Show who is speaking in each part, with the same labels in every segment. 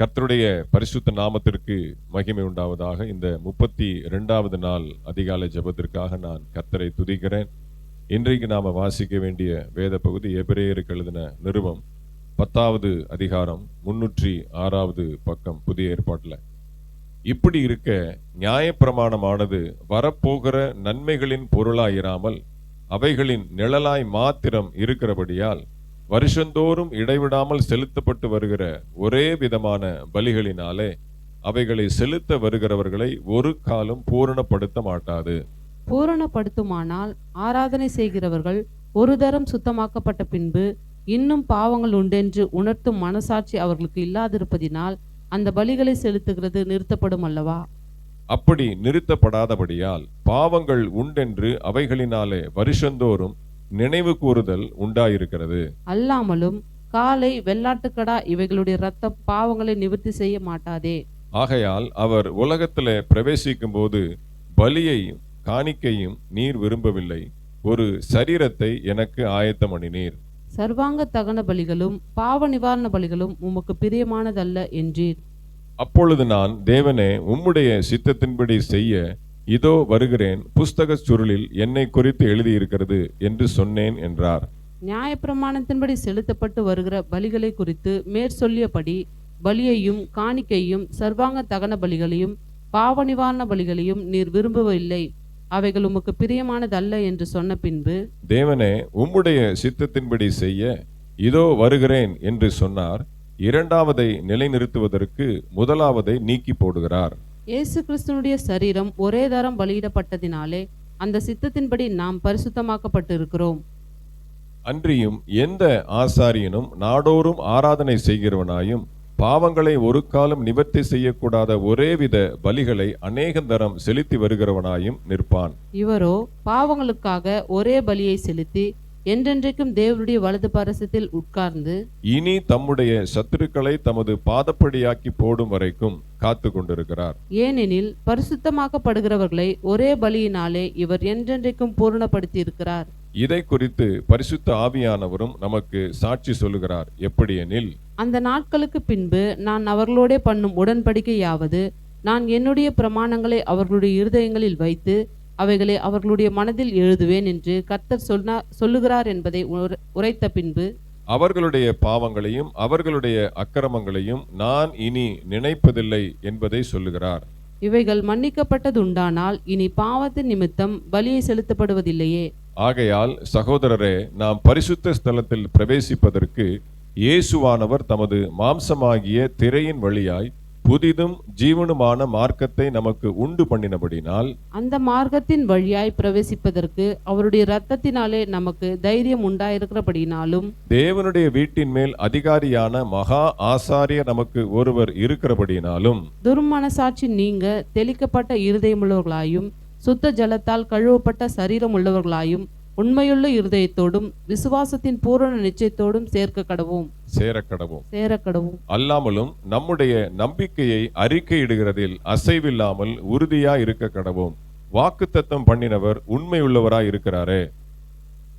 Speaker 1: கர்த்தருடைய பரிசுத்த நாமத்திற்கு மகிமை உண்டாவதாக. இந்த முப்பத்தி ரெண்டாவது நாள் அதிகாலை ஜெபத்திற்காக நான் கர்த்தரை துதிக்கிறேன். இன்றைக்கு நாம வாசிக்க வேண்டிய வேத பகுதி எபிரேயருக்கு எழுதின நிறுவம் பத்தாவது அதிகாரம் முன்னூற்றி ஆறாவது பக்கம் புதிய ஏற்பாட்டில். இப்படி இருக்க நியாயப்பிரமாணமானது வரப்போகிற நன்மைகளின் பொருளாயிராமல் அவைகளின் நிழலாய் மாத்திரம் இருக்கிறபடியால் வருஷந்தோறும் இடைவிடாமல் செலுத்தப்பட்டு வருகிற ஒரே விதமான பலிகளினாலே அவைகளை செலுத்த வருகிறவர்களை ஒரு காலம் பூரணப்படுத்த மாட்டாது.
Speaker 2: பூரணப்படுத்துமானால் ஆராதனை செய்கிறவர்கள் ஒரு தரம் சுத்தமாக்கப்பட்ட பின்பு இன்னும் பாவங்கள் உண்டென்று உணர்த்தும் மனசாட்சி அவர்களுக்கு இல்லாதிருப்பதினால் அந்த பலிகளை செலுத்துகிறது நிறுத்தப்படும் அல்லவா?
Speaker 1: அப்படி நிறுத்தப்படாதபடியால் பாவங்கள் உண்டென்று அவைகளினாலே வருஷந்தோறும் நினைவு கூறுதல் உண்டாயிருக்கிறது.
Speaker 2: அல்லாமலும் காலை வெள்ளாட்டுக்கடா இவைகளுடைய இரத்தம் பாவங்களை நிவர்த்தி செய்ய மாட்டாதே.
Speaker 1: ஆகையால் அவர் உலகத்திலே பிரவேசிக்கும் போது பலியையும் காணிக்கையும் நீர் விரும்பவில்லை. ஒரு சரீரத்தை எனக்கு ஆயத்தம் பண்ணினீர்
Speaker 2: சர்வாங்க தகன பலிகளும் பாவ நிவாரண பலிகளும் உமக்கு பிரியமானதல்ல என்றீர்.
Speaker 1: அப்பொழுது நான் தேவனே உம்முடைய சித்தத்தின்படி செய்ய இதோ வருகிறேன் புஸ்தகச் சுருளில் என்னை குறித்து எழுதியிருக்கிறது என்று சொன்னேன் என்றார்.
Speaker 2: நியாயப்பிரமாணத்தின்படி செலுத்தப்பட்டு வருகிற பலிகளை குறித்து மேற்சொல்லியபடி பலியையும் காணிக்கையும் சர்வாங்க தகன பலிகளையும் பாவ நிவாரண பலிகளையும் நீர் விரும்பவில்லை. அவைகள் உமக்கு பிரியமானதல்ல என்று சொன்ன பின்பு
Speaker 1: தேவனே உம்முடைய சித்தத்தின்படி செய்ய இதோ வருகிறேன் என்று சொன்னார். இரண்டாவதை நிலைநிறுத்துவதற்கு முதலாவதை நீக்கி போடுகிறார்.
Speaker 2: இயேசு கிறிஸ்துனுடைய சரீரம் ஒரே தரம் பலியிடப்பட்டதினாலே அந்த சித்தத்தின்படி நாம் பரிசுத்தமாக்கப்பட்டிருக்கிறோம்.
Speaker 1: அன்றியும் எந்த ஆசாரியனும் நாடோறும் ஆராதனை செய்கிறவனாயும் பாவங்களை ஒரு காலம் நிவர்த்தி செய்யக்கூடாத ஒரேவித பலிகளை அநேகந்தரம் செலுத்தி வருகிறவனாயும் நிற்பான்.
Speaker 2: இவரோ பாவங்களுக்காக ஒரே பலியை செலுத்தி என்றென்றைக்கும் தேவனுடைய வலது பரசத்தில் உட்கார்ந்து
Speaker 1: இனி தம்முடைய சத்துருக்களை தமது பாதப்படியாக்கி போடும் வரைக்கும் காத்து கொண்டிருக்கிறார்
Speaker 2: ஏனெனில் பரிசுத்தமாக்கப்படுகிறவர்களை ஒரே பலியினாலே இவர் என்றென்றைக்கும் பூரணப்படுத்தி இருக்கிறார்
Speaker 1: இதை குறித்து பரிசுத்த ஆவியானவரும் நமக்கு சாட்சி சொல்லுகிறார். எப்படியெனில்
Speaker 2: அந்த நாட்களுக்கு பின்பு நான் அவர்களோடே பண்ணும் உடன்படிக்கையாவது நான் என்னுடைய பிரமாணங்களை அவர்களுடைய இருதயங்களில் வைத்து அவைகளை அவர்களுடைய மனதில் எழுதுவேன் என்று கர்த்தர் சொன்னா சொல்லுகிறார் என்பதை உர- உரைத்த பின்பு
Speaker 1: அவர்களுடைய பாவங்களையும் அவர்களுடைய அக்கிரமங்களையும் நான் இனி நினைப்பதில்லை என்பதை சொல்லுகிறார்.
Speaker 2: இவைகள் மன்னிக்கப்பட்டதுண்டானால் இனி பாவத்தின் நிமித்தம் பலியை செலுத்தப்படுவதில்லையே.
Speaker 1: ஆகையால் சகோதரரே நாம் பரிசுத்த ஸ்தலத்தில் பிரவேசிப்பதற்கு இயேசுவானவர் தமது மாம்சமாகிய திரையின் வழியாய் புதிதும் ஜீவனுமான மார்க்கத்தை நமக்கு உண்டு பண்ணினபடினால்
Speaker 2: அந்த மார்க்கத்தின் வழியாய் பிரவேசிப்பதற்கு அவருடைய இரத்தத்தினாலே நமக்கு தைரியம் உண்டாயிருக்கிறபடினாலும்
Speaker 1: தேவனுடைய வீட்டின் மேல் அதிகாரியான மகா ஆசாரியர் நமக்கு ஒருவர் இருக்கிறபடினாலும்
Speaker 2: துர்மனசாட்சி நீங்க தெளிக்கப்பட்ட இருதயமுள்ளவர்களாயும் சுத்த ஜலத்தால் கழுவப்பட்ட சரீரம் உள்ளவர்களாயும் உண்மையுள்ள இருதயத்தோடும் விசுவாசத்தின் பூரண நிச்சயத்தோடும் சேர்க்க கடவோம்.
Speaker 1: சேரக்கடவும்
Speaker 2: சேர கடவும்.
Speaker 1: அல்லாமலும் நம்முடைய நம்பிக்கையை அறிக்கையிடுகிறதில் அசைவில்லாமல் உறுதியா இருக்க கடவோம். வாக்குத்தத்தம் பண்ணினவர் உண்மையுள்ளவராய் இருக்கிறாரே.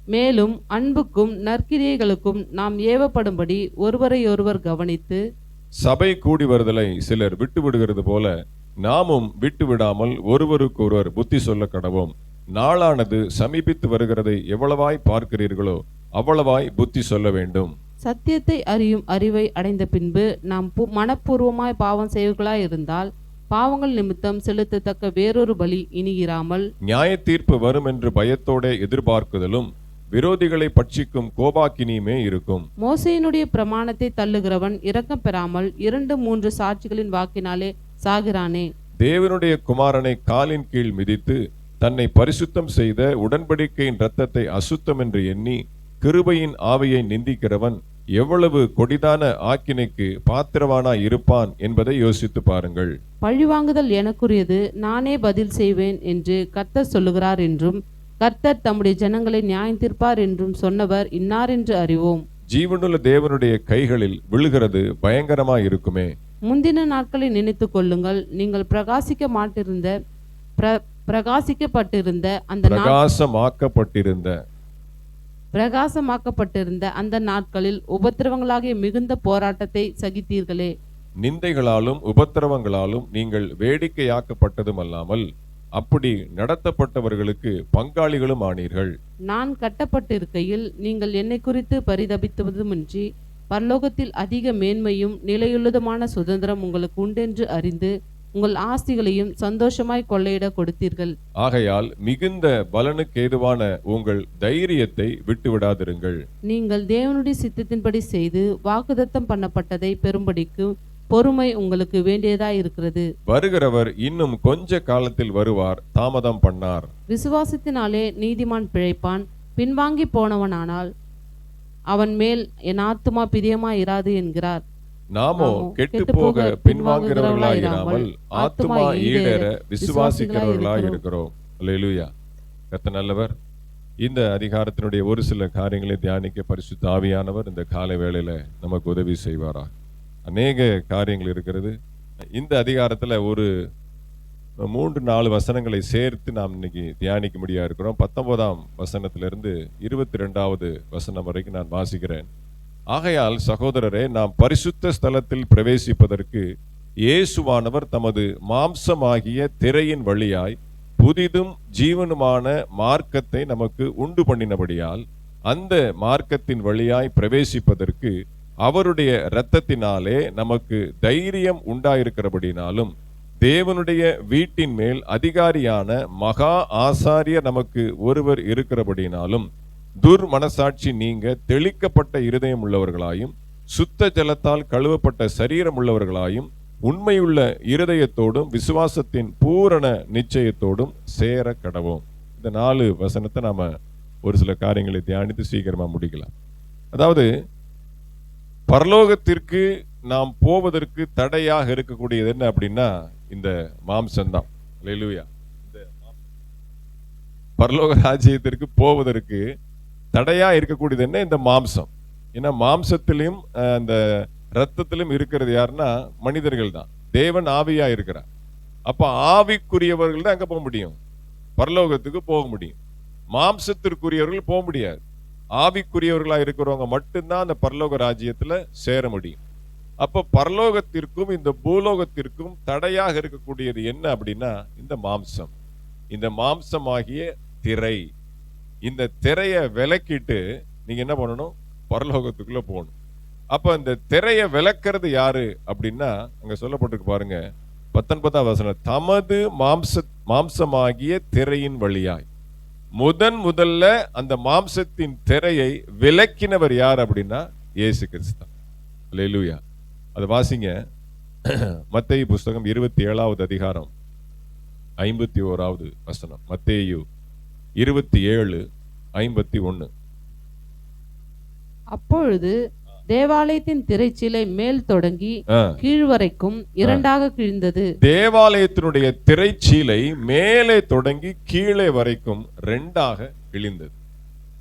Speaker 2: மேலும் அன்புக்கும் நற்கிரியைகளுக்கும் நாம் ஏவப்படும்படி ஒருவரையொருவர் கவனித்து
Speaker 1: சபை கூடி வருதலை சிலர் விட்டு விடுகிறது போல நாமும் விட்டு விடாமல் ஒருவருக்கொருவர் புத்தி சொல்ல கடவோம். நாளானது சமீபித்து வருகிறதை எவ்வளவாய் பார்க்கிறீர்களோ அவ்வளவாய் புத்தி சொல்ல வேண்டும்.
Speaker 2: சத்தியத்தை அறியும் அறிவை அடைந்த பின்பு நாம் மனப்பூர்வமாய் பாவம் செய்வர்களாய் இருந்தால் பாவங்கள் நிமித்தம் செலுத்தத்தக்க வேறொரு பலி இனி இராமல்.
Speaker 1: நியாய தீர்ப்பு வரும் என்று பயத்தோட எதிர்பார்க்குதலும் விரோதிகளை பட்சிக்கும் கோபாக்கினியுமே இருக்கும்.
Speaker 2: மோசையினுடைய பிரமாணத்தை தள்ளுகிறவன் இரக்கம் பெறாமல் இரண்டு மூன்று சாட்சிகளின் வாக்கினாலே சாகிறானே.
Speaker 1: தேவனுடைய குமாரனை காலின் கீழ் மிதித்து தன்னை பரிசுத்தம் செய்த உடன்படிக்கையின் இரத்தத்தை அசுத்தம் என்று எண்ணி கிருபையின் ஆவியை நிந்திக்கிறவன் எவ்வளவு கொடிதான ஆக்கினைக்கு பாத்திரவானாய் இருப்பான் என்பதை யோசித்து பாருங்கள்.
Speaker 2: பழிவாங்குதல் எனக்குரியது நானே பதில் செய்வேன் என்று கர்த்தர் சொல்லுகிறார் என்றும் கர்த்தர் தம்முடைய ஜனங்களை நியாயம் தீர்ப்பார் என்றும் சொன்னவர் இன்னார் என்று அறிவோம்.
Speaker 1: ஜீவனுள்ள தேவனுடைய கைகளில் விழுகிறது பயங்கரமாய் இருக்குமே.
Speaker 2: முந்தின நாட்களை நினைத்து கொள்ளுங்கள் நீங்கள் பிரகாசிக்க மாட்டிருந்த பிரகாசிக்கப்பட்டிருந்த அந்த
Speaker 1: பிரகாசமாக்கப்பட்டிருந்த.
Speaker 2: பிரகாசமாக்கப்பட்டிருந்த அந்த நாட்களில் உபத்திரவங்களாகிய மிகுந்த போராட்டத்தை சகித்தீர்களே.
Speaker 1: நிந்தைகளாலும் உபத்திரவங்களாலும் நீங்கள் வேடிக்கையாக்கப்பட்டதும் அல்லாமல் அப்படி நடத்தப்பட்டவர்களுக்கு பங்காளிகளும் ஆனீர்கள்.
Speaker 2: நான் கட்டப்பட்டிருக்கையில் நீங்கள் என்னை குறித்து பரிதபித்ததுமின்றி பரலோகத்தில் அதிக மேன்மையும் நிலையுள்ளதுமான சுதந்திரம் உங்களுக்கு உண்டென்று அறிந்து உங்கள் ஆஸ்திகளையும் சந்தோஷமாய் கொள்ளையிட கொடுத்தீர்கள்.
Speaker 1: ஆகையால் மிகுந்த பலனுக்கு ஏதுவான உங்கள் தைரியத்தை விட்டுவிடாதிருங்கள்.
Speaker 2: நீங்கள் தேவனுடைய சித்தத்தின்படி செய்து வாக்குதத்தம் பண்ணப்பட்டதை பெறும்படிக்கு பொறுமை உங்களுக்கு வேண்டியதாய் இருக்கிறது.
Speaker 1: வருகிறவர் இன்னும் கொஞ்ச காலத்தில் வருவார் தாமதம் பண்ணார்.
Speaker 2: விசுவாசத்தினாலே நீதிமான் பிழைப்பான் பின்வாங்கி போனவனானால் அவன் மேல் என் ஆத்துமா பிரியமாய் இராது என்கிறார்.
Speaker 1: நாமோ கெட்டு போக பின்வாங்குகிறவர்களாயிராமல் ஆத்துமா ஈடேற விசுவாசிக்கிறவர்களாய் இருக்கிறோம் அல்லேலூயா கர்த்தர் நல்லவர் இந்த அதிகாரத்தினுடைய ஒரு சில காரியங்களை தியானிக்க பரிசுத்த ஆவியானவர் இந்த காலை வேளையில நமக்கு உதவி செய்வாரா? அநேக காரியங்கள் இருக்கிறது. இந்த அதிகாரத்துல ஒரு மூன்று நாலு வசனங்களை சேர்த்து நாம் இன்னைக்கு தியானிக்க முடியா இருக்கிறோம். பத்தொன்பதாம் வசனத்திலிருந்து இருபத்தி ரெண்டாவது வசனம் வரைக்கும் நான் வாசிக்கிறேன். ஆகையால் சகோதரரே நாம் பரிசுத்த ஸ்தலத்தில் பிரவேசிப்பதற்கு இயேசுவானவர் தமது மாம்சமாகிய திரையின் வழியாய் புதிதும் ஜீவனுமான மார்க்கத்தை நமக்கு உண்டு பண்ணினபடியால் அந்த மார்க்கத்தின் வழியாய் பிரவேசிப்பதற்கு அவருடைய இரத்தத்தினாலே நமக்கு தைரியம் உண்டாயிருக்கிறபடினாலும் தேவனுடைய வீட்டின் மேல் அதிகாரியான மகா ஆசாரியர் நமக்கு ஒருவர் இருக்கிறபடினாலும் துர் மனசாட்சி நீங்க தெளிக்கப்பட்ட இருதயம் உள்ளவர்களாயும் சுத்த ஜலத்தால் கழுவப்பட்ட சரீரம் உள்ளவர்களாயும் உண்மையுள்ள இருதயத்தோடும் விசுவாசத்தின் பூரண நிச்சயத்தோடும் சேர கடவோம். இந்த நாலு வசனத்தை நாம ஒரு சில காரியங்களை தியானித்து சீக்கிரமா முடிக்கலாம். அதாவது பரலோகத்திற்கு நாம் போவதற்கு தடையாக இருக்கக்கூடியது என்ன அப்படின்னா இந்த மாம்சம்தான். லெலுவியா இந்த பரலோக ராஜ்யத்திற்கு போவதற்கு தடையாக இருக்கக்கூடியது என்ன? இந்த மாம்சம். ஏன்னா மாம்சத்திலையும் அந்த ரத்தத்திலும் இருக்கிறது யாருன்னா மனிதர்கள் தான் தேவன் ஆவியா இருக்கிறார். அப்போ ஆவிக்குரியவர்கள் தான் அங்கே போக முடியும்? பரலோகத்துக்கு போக முடியும். மாம்சத்திற்குரியவர்கள் போக முடியாது. ஆவிக்குரியவர்களாக இருக்கிறவங்க மட்டும்தான் அந்த பரலோக ராஜ்யத்தில் சேர முடியும். அப்போ பரலோகத்திற்கும் இந்த பூலோகத்திற்கும் தடையாக இருக்கக்கூடியது என்ன அப்படின்னா இந்த மாம்சம். இந்த மாம்சமாகிய திரை. இந்த திரையை விலக்கிட்டு நீங்கள் என்ன பண்ணணும்? பரலோகத்துக்குள்ளே போகணும். அப்போ இந்த திரையை விளக்கிறது யாரு அப்படின்னா அங்கே சொல்லப்பட்டிருக்கு பாருங்க பத்தொன்பதாம் வசனம் தமது மாம்ச மாம்சமாகிய திரையின் வழியாய். முதன் முதல்ல அந்த மாம்சத்தின் திரையை விலக்கினவர் யார் அப்படின்னா இயேசு கிறிஸ்தான் லெலுயா அது வாசிங்க. மத்தேயு புஸ்தகம் இருபத்தி ஏழாவது அதிகாரம் ஐம்பத்தி ஓராவது வசனம். மத்தேயு இருபத்தி ஏழு ஐம்பத்தி ஒன்னு.
Speaker 2: அப்பொழுது தேவாலயத்தின் திரைச்சீலை மேல் தொடங்கி கீழ் வரைக்கும் இரண்டாக கிழிந்தது.
Speaker 1: தேவாலயத்தினுடைய திரைச்சீலை மேலே தொடங்கி கீழே வரைக்கும் ரெண்டாக கிழிந்தது.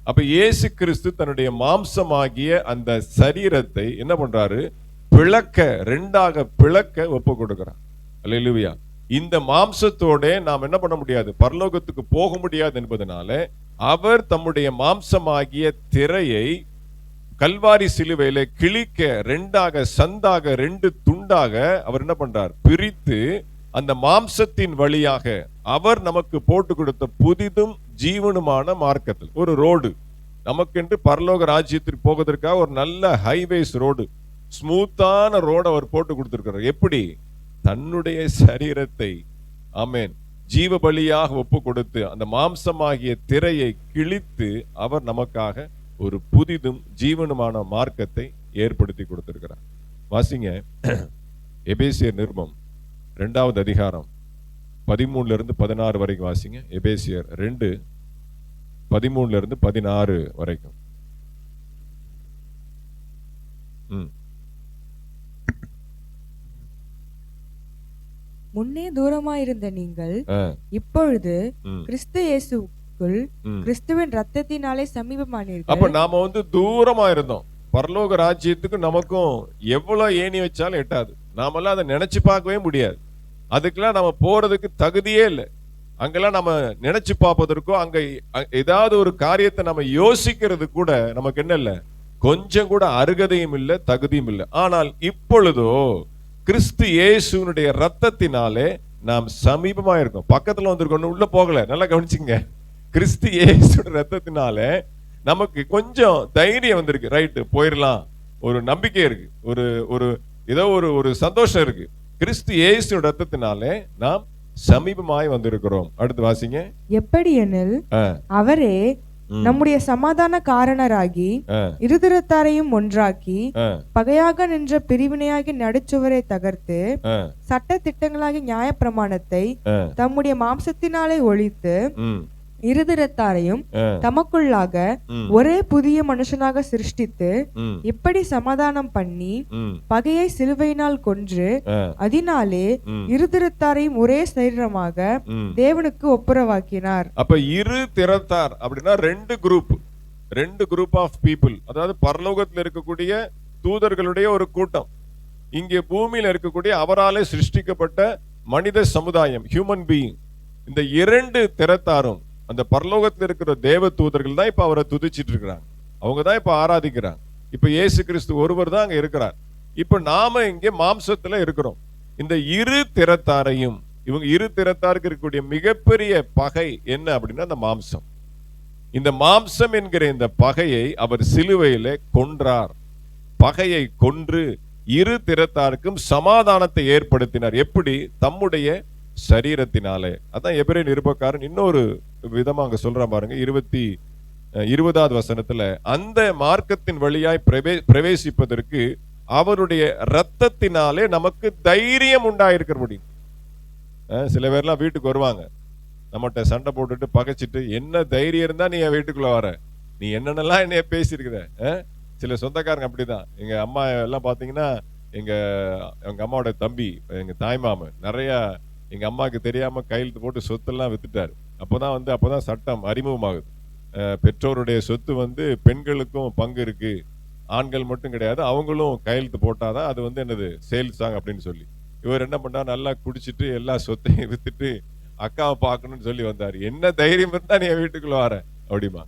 Speaker 1: அப்ப இயேசு கிறிஸ்து தன்னுடைய மாம்சமாகிய அந்த சரீரத்தை என்ன பண்றாரு? பிளக்க ரெண்டாக பிளக்க ஒப்பு கொடுக்கிறார் அல்லேலூயா. இந்த மாம்சத்தோட நாம் என்ன பண்ண முடியாது? பரலோகத்துக்கு போக முடியாது என்பதனால அவர் தம்முடைய மாம்சமாகிய திரையை கல்வாரி சிலுவையில கிழிக்க ரெண்டாக சந்தாக ரெண்டு துண்டாக அவர் என்ன பண்றார்? பிரித்து அந்த மாம்சத்தின் வழியாக அவர் நமக்கு போட்டு கொடுத்த புதிதும் ஜீவனுமான மார்க்கத்தில் ஒரு ரோடு. நமக்கென்று பரலோக ராஜ்யத்திற்கு போவதற்காக ஒரு நல்ல ஹைவேஸ் ரோடு ஸ்மூத்தான ரோடு அவர் போட்டு கொடுத்துருக்கிறார். எப்படி? தன்னுடைய சரீரத்தை ஆமேன் ஜீவ பலியாக ஒப்பு கொடுத்து அந்த மாம்சமாகிய திரையை கிழித்து அவர் நமக்காக ஒரு புதிதும் ஜீவனுமான மார்க்கத்தை ஏற்படுத்தி கொடுத்திருக்கிறார். வாசிங்க. எபேசியர் நிர்மம் ரெண்டாவது அதிகாரம் பதிமூணுல இருந்து பதினாறு வரைக்கும் வாசிங்க. எபேசியர் ரெண்டு பதிமூணுல இருந்து பதினாறு வரைக்கும். ம்.
Speaker 3: முன்னே தூரமாயிருந்த நீங்கள் இப்பொழுது கிறிஸ்து இயேசுக்குள். கிறிஸ்துவின் ரத்தத்தினாலே
Speaker 1: அப்ப
Speaker 3: சமீபமானீர்கள்
Speaker 1: நாம வந்து தூரமா இருந்தோம் பரலோக ராஜ்யத்துக்கு நமக்கும் எவ்வளவு ஏணி வச்சாலும் எட்டாது. நாமெல்லாம் அதை நினைச்சு பார்க்கவே முடியாது. அதுக்கெல்லாம் நம்ம போறதுக்கு தகுதியே இல்லை. அங்கெல்லாம் நம்ம நினைச்சு பார்ப்பதற்கோ அங்க ஏதாவது ஒரு காரியத்தை நம்ம யோசிக்கிறது கூட நமக்கு என்ன இல்லை? கொஞ்சம் கூட அருகதையும் இல்லை தகுதியும் இல்லை. ஆனால் இப்பொழுதோ கிறிஸ்து இயேசுனுடைய ரத்தத்தினாலே நாம் சமீபமா இருக்கோம் பக்கத்துல வந்திருக்கோம். உள்ள போகல. நல்லா கவனிச்சுங்க கிறிஸ்து இயேசுடைய ரத்தத்தினாலே நமக்கு கொஞ்சம் தைரியம் வந்திருக்கு. ரைட்டு போயிடலாம் ஒரு நம்பிக்கை இருக்கு. ஒரு ஒரு ஏதோ ஒரு ஒரு சந்தோஷம் இருக்கு. கிறிஸ்து இயேசு ரத்தத்தினாலே நாம் சமீபமாய் வந்திருக்கிறோம். அடுத்து வாசிங்க.
Speaker 3: எப்படி எனில் அவரே. நம்முடைய சமாதான காரணராகி இருதரத்தாரையும் ஒன்றாக்கி பகையாக நின்ற பிரிவினையாகி நடுச்சுவரை தகர்த்து சட்ட திட்டங்களாகி நியாயப்பிரமாணத்தை தம்முடைய மாம்சத்தினாலே ஒழித்து இருதரத்தாரையும் தமக்குள்ளாக ஒரே புதிய மனுஷனாக சிருஷ்டித்து இப்படி சமாதானம் பண்ணி பகையை சிலுவையினால் கொன்று அதனாலே இருதரத்தாரையும் ஒரே சரீரமாக. தேவனுக்கு ஒப்புரவாக்கினார்.
Speaker 1: அப்ப இரு திறத்தார் அப்படின்னா ரெண்டு குரூப் ரெண்டு குரூப் ஆஃப் பீப்புள் அதாவது பரலோகத்தில் இருக்கக்கூடிய தூதர்களுடைய ஒரு கூட்டம். இங்கே பூமியில இருக்கக்கூடிய அவராலே சிருஷ்டிக்கப்பட்ட மனித சமுதாயம் ஹியூமன் பீயிங் இந்த இரண்டு திறத்தாரும் அந்த பரலோகத்தில் இருக்கிற தேவ தூதர்கள் தான் இப்போ அவரை துதிச்சிட்டு இருக்கிறாங்க. அவங்க தான் இப்போ ஆராதிக்கிறாங்க. இப்ப இயேசு கிறிஸ்து ஒருவர் தான் அங்கே இருக்கிறார். இப்போ நாம இங்கே மாம்சத்தில் இருக்கிறோம். இந்த இரு திறத்தாரையும் இவங்க இரு திறத்தாருக்கு இருக்கக்கூடிய மிகப்பெரிய பகை என்ன அப்படின்னா அந்த மாம்சம். இந்த மாம்சம் என்கிற இந்த பகையை அவர் சிலுவையில கொன்றார். பகையை கொன்று இரு திறத்தாருக்கும் சமாதானத்தை ஏற்படுத்தினார். எப்படி? தம்முடைய சரீரத்தினாலே. அதான் எபிரே நிருபக்காரன் இன்னொரு விதமா அங்க சொல்றான் பாருங்க. இருபத்தி இருபதாவது வசனத்துல அந்த மார்க்கத்தின் வழியாய் பிரவே பிரவேசிப்பதற்கு அவருடைய ரத்தத்தினாலே நமக்கு தைரியம் உண்டாயிருக்கிற முடியும் சில பேர்லாம் வீட்டுக்கு வருவாங்க. நம்மகிட்ட சண்டை போட்டுட்டு பகைச்சிட்டு என்ன தைரியம் இருந்தா நீ என் வீட்டுக்குள்ள வர? நீ என்னென்னலாம் என்னைய பேசியிருக்கிற? சில சொந்தக்காரங்க அப்படிதான். எங்க அம்மா எல்லாம் பாத்தீங்கன்னா எங்க எங்க அம்மாவோட தம்பி எங்க தாய்மாமன் நிறைய எங்க அம்மாவுக்கு தெரியாம கையெழுத்து போட்டு சொத்தெல்லாம் வித்துட்டாரு. அப்போ தான் வந்து அப்போ தான் சட்டம் அறிமுகமாகுது. பெற்றோருடைய சொத்து வந்து பெண்களுக்கும் பங்கு இருக்குது ஆண்கள் மட்டும் கிடையாது அவங்களும் கையெழுத்து போட்டால் தான் அது வந்து என்னது சேல்ஸ் ஆகும் அப்படின்னு சொல்லி. இவர் என்ன பண்ணா நல்லா குடிச்சிட்டு எல்லா சொத்தையும் வித்துட்டு அக்காவை பார்க்கணும்னு சொல்லி வந்தார். என்ன தைரியம் இருந்தால் நீ என் வீட்டுக்குள்ள வர அப்படிமா.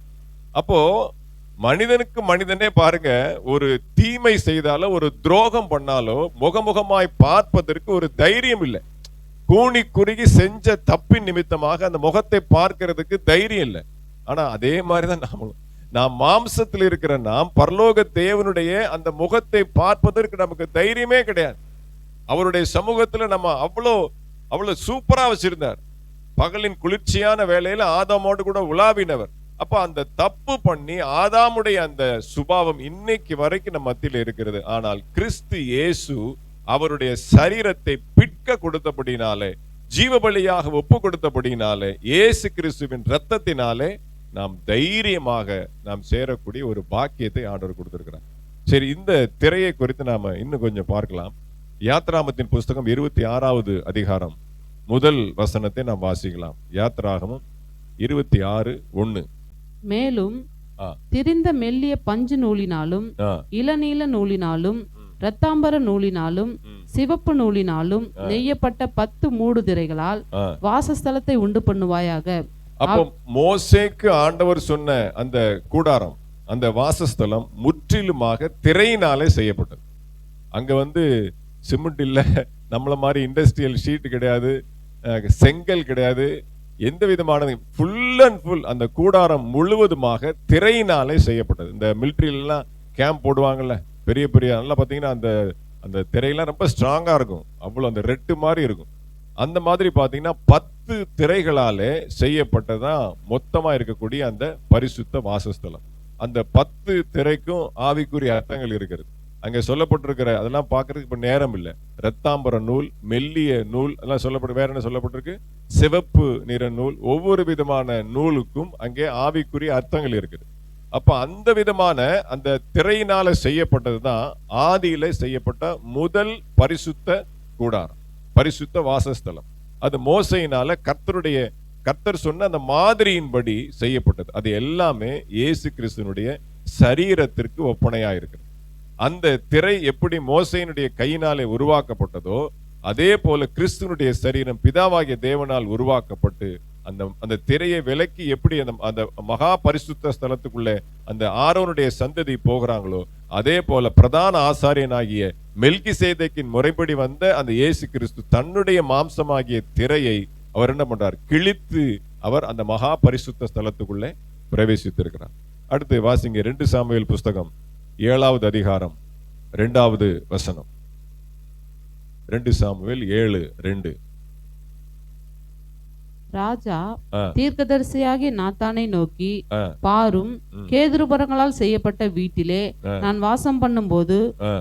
Speaker 1: அப்போது மனிதனுக்கு மனிதனே பாருங்க ஒரு தீமை செய்தாலோ ஒரு துரோகம் பண்ணாலோ முகமுகமாய் பார்ப்பதற்கு ஒரு தைரியம் இல்லை. கூணி குறுகி செஞ்ச தப்பின் நிமித்தமாக அந்த முகத்தை பார்க்கிறதுக்கு தைரியம் இல்லை. ஆனா அதே மாதிரிதான் நாமளும். நாம் மாம்சத்தில் இருக்கிற நாம் பரலோக தேவனுடைய அந்த முகத்தை பார்ப்பதற்கு நமக்கு தைரியமே கிடையாது. அவருடைய சமூகத்துல நம்ம அவ்வளோ அவ்வளோ சூப்பரா வச்சிருந்தார். பகலின் குளிர்ச்சியான வேலையில ஆதாமோடு கூட உலாவினவர். அப்ப அந்த தப்பு பண்ணி ஆதாமுடைய அந்த சுபாவம் இன்னைக்கு வரைக்கும் நம்ம மத்தியில் இருக்கிறது. ஆனால் கிறிஸ்து இயேசு அவருடைய சரீரத்தை பிட்க கொடுத்தபடினாலே ஜீவ பலியாக ஒப்பு கொடுத்தபடினாலே இயேசு கிறிஸ்துவின் ரத்தத்தினாலே நாம் தைரியமாக நாம் சேரக்கூடிய ஒரு பாக்கியத்தை ஆண்டவர் கொடுத்திருக்கிறார். சரி இந்த திரையை குறித்து நாம இன்னும் கொஞ்சம் பார்க்கலாம். யாத்ராமத்தின் புஸ்தகம் இருபத்தி ஆறாவது அதிகாரம் முதல் வசனத்தை நாம் வாசிக்கலாம். யாத்ராகமம் இருபத்தி ஆறு ஒன்னு.
Speaker 2: மேலும். திரிந்த மெல்லிய பஞ்சு நூலினாலும் இளநீல நூலினாலும். இரத்தாம்பர நூலினாலும். சிவப்பு நூலினாலும் நெய்யப்பட்ட பத்து மூடுதிரைகளால்
Speaker 1: ஆ.
Speaker 2: வாசஸ்தலத்தை உண்டு பண்ணுவாயாக
Speaker 1: அப்போ மோசேக்கு ஆண்டவர் சொன்ன அந்த கூடாரம் அந்த வாசஸ்தலம் முற்றிலுமாக திரையினாலே செய்யப்பட்டது அங்க வந்து சிமெண்ட் இல்ல நம்மள மாதிரி இண்டஸ்ட்ரியல் ஷீட் கிடையாது செங்கல் கிடையாது எந்த விதமான ஃபுல் அண்ட் ஃபுல் அந்த கூடாரம் முழுவதுமாக திரையினாலே செய்யப்பட்டது இந்த மிலிட்ரியிலலாம் கேம்ப் போடுவாங்கல்ல பெரிய பெரிய நல்லா பார்த்தீங்கன்னா அந்த அந்த திரையெல்லாம் ரொம்ப ஸ்ட்ராங்காக இருக்கும். அவ்வளோ அந்த ரெட்டு மாதிரி இருக்கும். அந்த மாதிரி பார்த்தீங்கன்னா பத்து திரைகளாலே செய்யப்பட்டதான் மொத்தமாக இருக்கக்கூடிய அந்த பரிசுத்த வாசஸ்தலம். அந்த பத்து திரைக்கும் ஆவிக்குரிய அர்த்தங்கள் இருக்கிறது. அங்கே சொல்லப்பட்டிருக்கிற அதெல்லாம் பார்க்கறதுக்கு இப்போ நேரம் இல்லை. ரத்தாம்பர நூல் மெல்லிய நூல் அதெல்லாம் சொல்லப்பட்டு வேற என்ன சொல்லப்பட்டிருக்கு? சிவப்பு நிற நூல். ஒவ்வொரு விதமான நூலுக்கும் அங்கே ஆவிக்குரிய அர்த்தங்கள் இருக்குது. அப்போ அந்த விதமான அந்த திரையினால செய்யப்பட்டதுதான் ஆதியில செய்யப்பட்ட முதல் பரிசுத்த கூடாரம் பரிசுத்த வாசஸ்தலம். அது மோசையினால கர்த்தருடைய கர்த்தர் சொன்ன அந்த மாதிரியின்படி செய்யப்பட்டது. அது எல்லாமே இயேசு கிறிஸ்துனுடைய சரீரத்திற்கு ஒப்பனையா இருக்கிறது அந்த திரை எப்படி மோசையினுடைய கையினாலே உருவாக்கப்பட்டதோ அதே போல கிறிஸ்துனுடைய சரீரம் பிதாவாகிய தேவனால் உருவாக்கப்பட்டு அந்த அந்த திரையை விலக்கி எப்படி அந்த அந்த மகா பரிசுத்த ஸ்தலத்துக்குள்ள அந்த ஆரோனுடைய சந்ததி போகிறாங்களோ அதே போல பிரதான ஆசாரியனாகிய மெல்கிசேதேக்கின் முறைப்படி வந்த அந்த இயேசு கிறிஸ்து தன்னுடைய மாம்சமாகிய திரையை அவர் என்ன பண்றார்? கிழித்து அவர் அந்த மகா பரிசுத்த ஸ்தலத்துக்குள்ளே பிரவேசித்திருக்கிறார். அடுத்து வாசிங்க ரெண்டு சாமுவேல் புஸ்தகம் ஏழாவது அதிகாரம் ரெண்டாவது வசனம். ரெண்டு சாமுவேல் ஏழு ரெண்டு.
Speaker 2: ராஜா
Speaker 1: ஆ,
Speaker 2: தீர்க்கதரிசியாகிய நாத்தானை நோக்கி பாரும். கேதுருபரங்களால் செய்யப்பட்ட வீட்டிலே. நான் வாசம் பண்ணும்போது.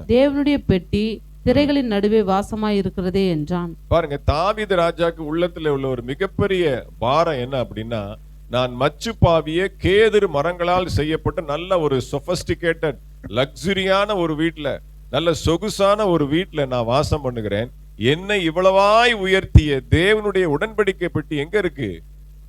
Speaker 2: தேவனுடைய பெட்டி திரைகளின் நடுவே வாசமாய் இருக்கிறதே என்றான்
Speaker 1: பாருங்க தாவீது ராஜாக்கு உள்ளத்துல உள்ள ஒரு மிகப்பெரிய பாரம் என்ன அப்படின்னா நான் மச்சு பாவிய கேதுரு மரங்களால் செய்யப்பட்ட நல்ல ஒரு சொபஸ்டிகேட்டட் லக்ஸுரியான ஒரு வீட்ல நல்ல சொகுசான ஒரு வீட்ல நான் வாசம் பண்ணுகிறேன் என்னை இவ்வளவாய் உயர்த்திய தேவனுடைய உடன்படிக்கை பெட்டி எங்க இருக்கு?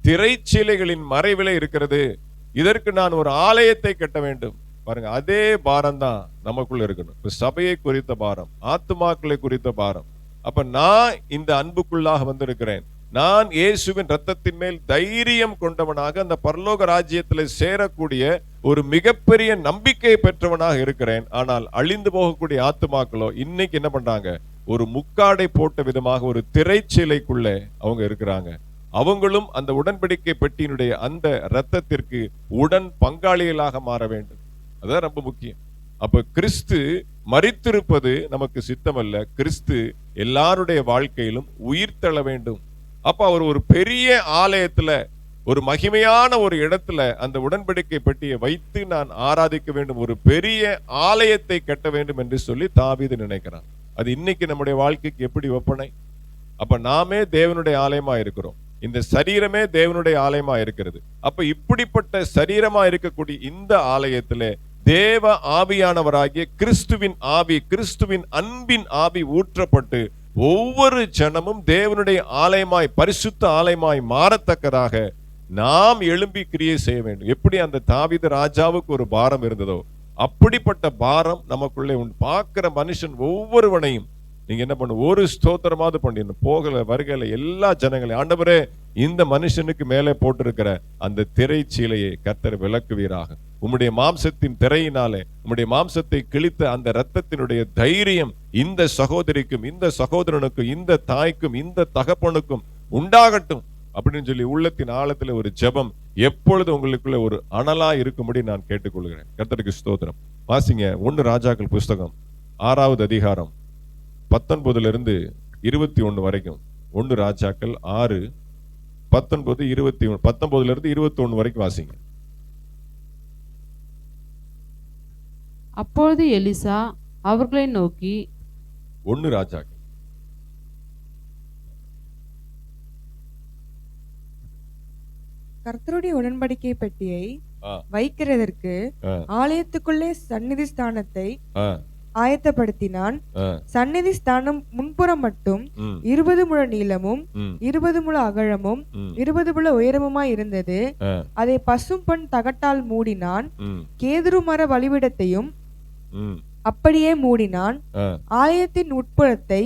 Speaker 1: திரைச்சீலைகளின் மறைவில இருக்கிறது. இதற்கு நான் ஒரு ஆலயத்தை கட்ட வேண்டும். பாருங்க அதே பாரம் தான் நமக்குள்ள இருக்கணும். இப்ப சபையை குறித்த பாரம் ஆத்துமாக்களை குறித்த பாரம். அப்ப நான் இந்த அன்புக்குள்ளாக வந்திருக்கிறேன். நான் இயேசுவின் ரத்தத்தின் மேல் தைரியம் கொண்டவனாக அந்த பரலோக ராஜ்யத்தில் சேரக்கூடிய ஒரு மிகப்பெரிய நம்பிக்கை பெற்றவனாக இருக்கிறேன். ஆனால் அழிந்து போகக்கூடிய ஆத்துமாக்களோ இன்னைக்கு என்ன பண்றாங்க? ஒரு முக்காடை போட்ட விதமாக ஒரு திரைச்சீலைக்குள்ளே அவங்க இருக்கிறாங்க. அவங்களும் அந்த உடன்படிக்கை பெட்டியினுடைய அந்த இரத்தத்திற்கு உடன் பங்காளிகளாக மாற வேண்டும். அதுதான் ரொம்ப முக்கியம். அப்ப கிறிஸ்து மறித்திருப்பது நமக்கு சித்தமல்ல. கிறிஸ்து எல்லாருடைய வாழ்க்கையிலும் உயிர் தள்ள வேண்டும். அப்ப அவர் ஒரு பெரிய ஆலயத்துல ஒரு மகிமையான ஒரு இடத்துல அந்த உடன்படிக்கை பெட்டியை வைத்து நான் ஆராதிக்க வேண்டும். ஒரு பெரிய ஆலயத்தை கட்ட வேண்டும் என்று சொல்லி தாவீது நினைக்கிறான். அது இன்னைக்கு நம்முடைய வாழ்க்கைக்கு எப்படி ஒப்பனை? அப்ப நாமே தேவனுடைய ஆலயமா இருக்கிறோம். இந்த சரீரமே தேவனுடைய ஆலயமா இருக்கிறது. அப்ப இப்படிப்பட்ட சரீரமா இருக்கக்கூடிய இந்த ஆலயத்திலே தேவ ஆவியானவராகிய கிறிஸ்துவின் ஆவி கிறிஸ்துவின் அன்பின் ஆவி ஊற்றப்பட்டு ஒவ்வொரு ஜனமும் தேவனுடைய ஆலயமாய் பரிசுத்த ஆலயமாய் மாறத்தக்கதாக நாம் எழும்பி கிரியை செய்ய வேண்டும். எப்படி அந்த தாவித ராஜாவுக்கு ஒரு பாரம் இருந்ததோ அப்படிப்பட்ட பாரம் நமக்குள்ளே உண்டு. பார்க்குற மனுஷன் ஒவ்வொருவனையும் நீங்க என்ன பண்ண ஒரு ஸ்தோத்திரமாவது பண்ணிடணும். போகல வருகையில எல்லா ஜனங்களையும். ஆண்டவரே இந்த மனுஷனுக்கு மேலே போட்டிருக்கிற அந்த திரைச்சீலையை கர்த்தர் விளக்குவீராக. உம்முடைய மாம்சத்தின் திரையினாலே உம்முடைய மாம்சத்தை கிழித்த அந்த இரத்தத்தினுடைய தைரியம் இந்த சகோதரிக்கும் இந்த சகோதரனுக்கும் இந்த தாய்க்கும் இந்த தகப்பனுக்கும் உண்டாகட்டும். அப்படின்னு சொல்லி உள்ளத்தின் ஆழத்துல ஒரு ஜெபம் எப்பொழுது உங்களுக்குள்ள ஒரு அனலா இருக்கும்படி நான் கேட்டுக்கொள்கிறேன். கர்த்தருக்கு ஸ்தோத்திரம். வாசிங்க ஒன்னு ராஜாக்கள் புஸ்தகம் ஆறாவது அதிகாரம் பத்தொன்பதுல இருந்து இருபத்தி ஒண்ணு வரைக்கும். ஒன்னு ராஜாக்கள் ஆறு பத்தொன்பது இருபத்தி ஒன்று பத்தொன்பதுல இருந்து இருபத்தி ஒண்ணு வரைக்கும் வாசிங்க.
Speaker 2: அப்பொழுது எலிசா அவர்களை நோக்கி
Speaker 1: ஒன்னு ராஜாக்கள்
Speaker 3: கர்த்தருடைய உடன்படிக்கை பெட்டியை. வைக்கிறதற்கு. ஆலயத்துக்குள்ளே சந்நிதி ஸ்தானத்தை ஆயத்தப்படுத்தினான். சந்நிதி ஸ்தானம் முன்புறம் மட்டும் இருபது முழ நீளமும் இருபது முழ அகலமும்
Speaker 1: ம்,
Speaker 3: இருபது முழ உயரமுமாய் இருந்தது. அதை பசும் பொன் தகட்டால் மூடினான். கேதுரு மர பலிபீடத்தையும்
Speaker 1: ம்,
Speaker 3: அப்படியே மூடினான். ஆலயத்தின் உட்புறத்தை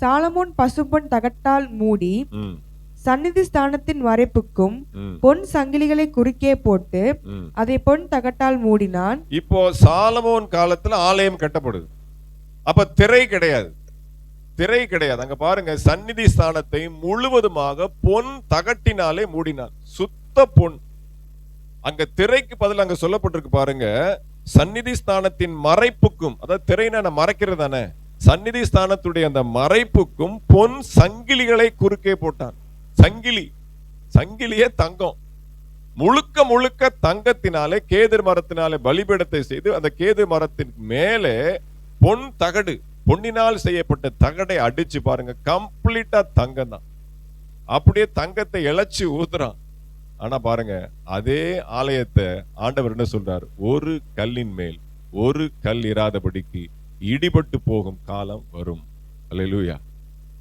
Speaker 3: சாலமோன் பசும்பொன் தகட்டால் மூடி சந்நிதி ஸ்தானத்தின் வரைப்புக்கும்
Speaker 1: ம்,
Speaker 3: பொன் சங்கிலிகளை குறுக்கே போட்டு. அதை பொன் தகட்டால் மூடினான்.
Speaker 1: இப்போ சாலமோன் காலத்துல ஆலயம் கட்டப்படுது. அப்ப திரை கிடையாது. திரை கிடையாது. அங்க பாருங்க சந்நிதி ஸ்தானத்தை முழுவதுமாக பொன் தகட்டினாலே மூடினான். சுத்த பொன். அங்க திரைக்கு பதில் அங்க சொல்லப்பட்டிருக்கு பாருங்க சந்நிதி ஸ்தானத்தின் மறைப்புக்கும் அதாவது திரைனா மறைக்கிறது தானே சந்நிதி ஸ்தானத்துடைய அந்த மறைப்புக்கும் பொன் சங்கிலிகளை குறுக்கே போட்டான். சங்கிலி சங்கிலியே தங்கம். முழுக்க முழுக்க தங்கத்தினாலே கேதர் மரத்தினாலே பலிபீடத்தை செய்து அந்த கேது மரத்தின் மேலே பொன் தகடு பொன்னினால் செய்யப்பட்ட தகடை அடிச்சு பாருங்க கம்ப்ளீட்டா தங்கம் தான் அப்படியே தங்கத்தை இழைச்சி ஊத்துறான். ஆனா பாருங்க அதே ஆலயத்தை ஆண்டவர் என்ன சொல்றார்? ஒரு கல்லின் மேல் ஒரு கல் இராதபடிக்கு இடிபட்டு போகும் காலம் வரும். அல்லேலூயா.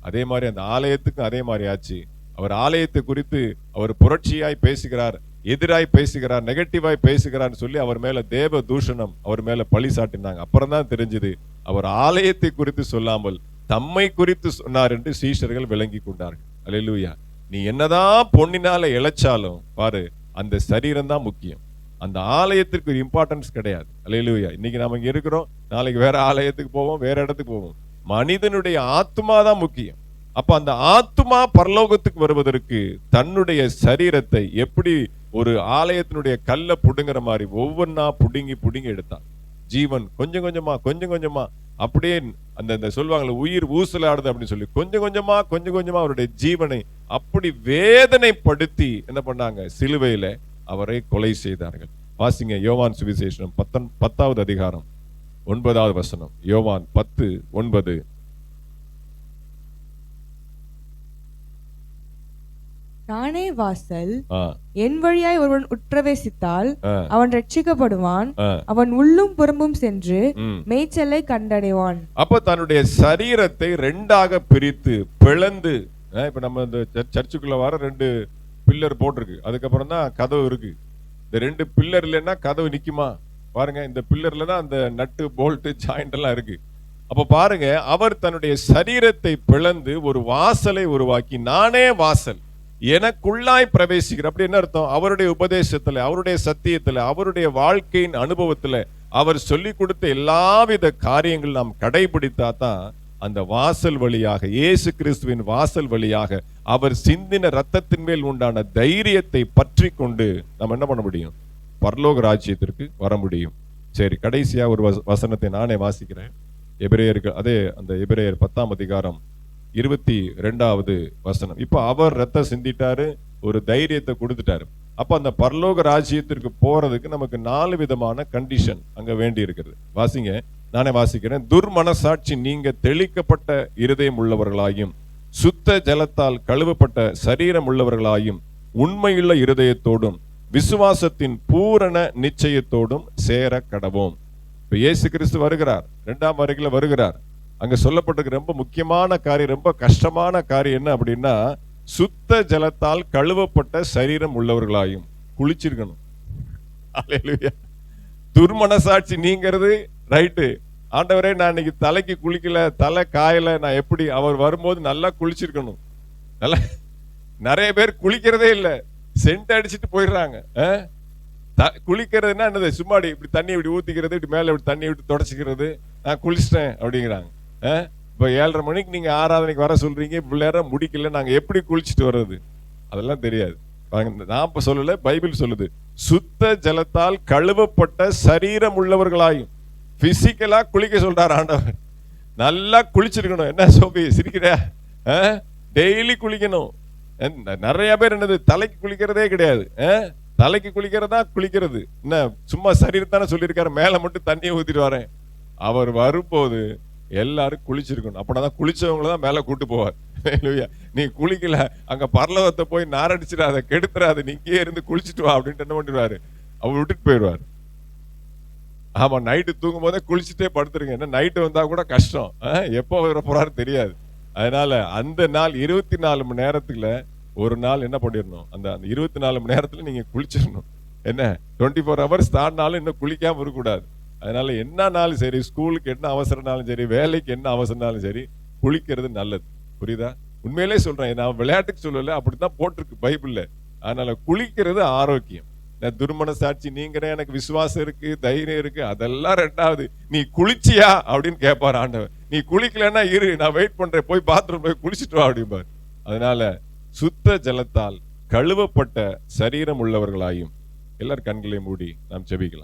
Speaker 1: அதே மாதிரி அந்த ஆலயத்துக்கும் அதே மாதிரி ஆச்சு. அவர் ஆலயத்தை குறித்து அவர் புரட்சியாய் பேசுகிறார் எதிராய் பேசுகிறார் நெகட்டிவாய் பேசுகிறார்னு சொல்லி அவர் மேல தேவ தூஷணம் அவர் மேல பழி சாட்டினாங்க. அப்புறம் தான் தெரிஞ்சது அவர் ஆலயத்தை குறித்து சொல்லாமல் தம்மை குறித்து சொன்னார் என்று சீஷர்கள் விளங்கி கொண்டார்கள். அலையிலூயா நீ என்னதான் பொன்னினால இழைச்சாலும் பாரு அந்த சரீரம் தான் முக்கியம். அந்த ஆலயத்திற்கு ஒரு இம்பார்ட்டன்ஸ் கிடையாது. அலையிலூயா இன்னைக்கு நாம இங்க இருக்கிறோம் நாளைக்கு வேற ஆலயத்துக்கு போவோம் வேற இடத்துக்கு போவோம். மனிதனுடைய ஆத்மா தான் முக்கியம். அப்ப அந்த ஆத்மா பரலோகத்துக்கு வருவதற்கு தன்னுடைய சரீரத்தை எப்படி ஒரு ஆலயத்தினுடைய கல்லை புடுங்குற மாதிரி ஒவ்வொன்னா புடுங்கி புடுங்கி எடுத்தான். ஜீவன் கொஞ்சம் கொஞ்சமா கொஞ்சம் கொஞ்சமா அப்படியே அந்த அந்த சொல்லுவாங்கல்ல உயிர் ஊசலாடுது அப்படின்னு சொல்லி கொஞ்சம் கொஞ்சமா கொஞ்சம் கொஞ்சமா அவருடைய ஜீவனை அப்படி வேதனைப்படுத்தி என்ன பண்ணாங்க? சிலுவையில அவரை கொலை செய்தார்கள். வாசிங்க யோவான் சுவிசேஷனம் பத்தன் பத்தாவது அதிகாரம் ஒன்பதாவது வசனம். யோவான் பத்து ஒன்பது.
Speaker 3: நானே வாசல். என் வழியாய் ஒருவன் உற்றவேசித்தால்
Speaker 1: ஆ.
Speaker 3: அவன் ரட்சிக்கப்படுவான் அவன் உள்ளும் புறம்பும் சென்று மேய்ச்சலை கண்டடைவான்.
Speaker 1: அப்ப தன்னுடைய சரீரத்தை ரெண்டாக பிரித்து பிளந்து இப்ப நம்ம இந்த சர்ச்- சர்ச்சுக்குள்ள வர ரெண்டு பில்லர் போட்டிருக்கு. அதுக்கப்புறம் தான் கதவு இருக்கு. இந்த ரெண்டு பில்லர் இல்லைன்னா கதவு நிக்குமா? பாருங்க இந்த பில்லர்ல தான் அந்த நட்டு போல்ட் ஜாயிண்ட் எல்லாம் இருக்கு. அப்ப பாருங்க அவர் தன்னுடைய சரீரத்தை பிளந்து ஒரு வாசலை உருவாக்கி நானே வாசல். எனக்குள்ளாய் பிரவேசிக்கிற அப்படி என்ன அர்த்தம்? அவருடைய உபதேசத்துல அவருடைய சத்தியத்துல அவருடைய வாழ்க்கையின் அனுபவத்துல அவர் சொல்லி கொடுத்த எல்லாவித காரியங்கள் நாம் கடைபிடித்தா தான் அந்த வாசல் வழியாக இயேசு கிறிஸ்துவின் வாசல் வழியாக அவர் சிந்தின ரத்தத்தின் மேல் உண்டான தைரியத்தை பற்றி கொண்டு நம்ம என்ன பண்ண முடியும்? பரலோக ராஜ்யத்திற்கு வர முடியும். சரி கடைசியா ஒரு வச- வசனத்தை நானே வாசிக்கிறேன். எபிரேயருக்கு அதே அந்த எபிரேயர் பத்தாம் அதிகாரம் இருபத்தி ரெண்டாவது வசனம். இப்போ அவர் ரத்தம் சிந்திட்டாரு ஒரு தைரியத்தை கொடுத்துட்டாரு. அப்ப அந்த பரலோக ராஜ்யத்திற்கு போறதுக்கு நமக்கு நாலு விதமான கண்டிஷன் அங்க வேண்டி இருக்கிறது வாசிங்க நானே வாசிக்கிறேன். துர்மனசாட்சி நீங்க தெளிக்கப்பட்ட இருதயம் உள்ளவர்களாயும் சுத்த ஜலத்தால் கழுவப்பட்ட சரீரம் உள்ளவர்களாயும் உண்மையுள்ள இருதயத்தோடும் விசுவாசத்தின் பூரண நிச்சயத்தோடும் சேர கடவோம் இப்போ இயேசு கிறிஸ்து வருகிறார். இரண்டாம் வருகையில் வருகிறார். அங்கே சொல்லப்பட்டிருக்க ரொம்ப முக்கியமான காரியம் ரொம்ப கஷ்டமான காரியம் என்ன அப்படின்னா சுத்த ஜலத்தால் கழுவப்பட்ட சரீரம் உள்ளவர்களாயும் குளிச்சிருக்கணும். துர்மனசாட்சி நீங்கிறது ரைட்டு ஆண்டவரே நான் இன்னைக்கு தலைக்கு குளிக்கல தலை காயல நான் எப்படி அவர் வரும்போது நல்லா குளிச்சிருக்கணும். நல்லா நிறைய பேர் குளிக்கிறதே இல்லை. சென்ட் அடிச்சுட்டு போயிடுறாங்க. ஆ? த- குளிக்கிறதுன்னா என்னது? சும்மா இப்படி தண்ணி இப்படி ஊத்திக்கிறது இப்படி மேலே இப்படி தண்ணி விட்டு தொடச்சிக்கிறது. நான் குளிச்சிட்டேன் அப்படிங்கிறாங்க. இப்போ ஏழரை மணிக்கு நீங்கள் ஆராதனைக்கு வர சொல்கிறீங்க இவ்வளவு முடிக்கல நாங்கள் எப்படி குளிச்சுட்டு வர்றது? அதெல்லாம் தெரியாது. நான் இப்போ சொல்லலை பைபிள் சொல்லுது. சுத்த ஜலத்தால் கழுவப்பட்ட சரீரம் உள்ளவர்களாயும் ஃபிசிக்கலாக குளிக்க சொல்கிறார் ஆண்டவர். நல்லா குளிச்சிருக்கணும். என்ன சோபி சிரிக்கிறியா டெய்லி குளிக்கணும். நிறைய பேர் என்னது தலைக்கு குளிக்கிறதே கிடையாது. தலைக்கு குளிக்கிறதா? குளிக்கிறது. என்ன சும்மா சரீரத்தானே சொல்லியிருக்காரு மேலே மட்டும் தண்ணியை ஊற்றிட்டு வரேன். அவர் வரும்போது எல்லாரும் குளிச்சிருக்கணும். அப்படின்னா குளிச்சவங்கள தான் மேல கூட்டு போவார். நீ குளிக்கல அங்க பரலவத்தை போய் நாரடிச்சிடாத கெடுத்துறாத நீ இங்கேயே இருந்து குளிச்சுட்டு வா அப்படின்ட்டு என்ன பண்ணிடுவாரு? அவர் விட்டுட்டு போயிடுவார். ஆமா நைட்டு தூங்கும் போதே குளிச்சுட்டே படுத்துருங்க. என்ன நைட்டு வந்தா கூட கஷ்டம். எப்போ வர போகிறாரு தெரியாது. அதனால அந்த நாள் இருபத்தி நாலு மணி நேரத்துல ஒரு நாள் என்ன பண்ணிடணும்? அந்த அந்த இருபத்தி நாலு மணி நேரத்துல நீங்க குளிச்சிடணும். என்ன டுவெண்ட்டி ஃபோர் ஹவர்ஸ் தாண்டினாலும் இன்னும் குளிக்காம இருக்கக்கூடாது. அதனால என்னன்னாலும் சரி ஸ்கூலுக்கு என்ன அவசரம்னாலும் சரி வேலைக்கு என்ன அவசரம்னாலும் சரி குளிக்கிறது நல்லது. புரியுதா? உண்மையிலே சொல்றேன் நான் விளையாட்டுக்கு சொல்லல அப்படித்தான் போட்டிருக்கு பைபிள்ல. அதனால குளிக்கிறது ஆரோக்கியம். நான் துர்மண சாட்சி நீங்கிற எனக்கு விசுவாசம் இருக்கு தைரியம் இருக்கு அதெல்லாம் ரெண்டாவது. நீ குளிச்சியா? அப்படின்னு கேட்பார் ஆண்டவர். நீ குளிக்கலன்னா இரு நான் வெயிட் பண்றேன் போய் பாத்ரூம் போய் குளிச்சுட்டு வா அப்படிம்பார். அதனால சுத்த ஜலத்தால் கழுவப்பட்ட சரீரம் உள்ளவர்களாயும் எல்லார் கண்களை மூடி நாம் செபிக்கலாம்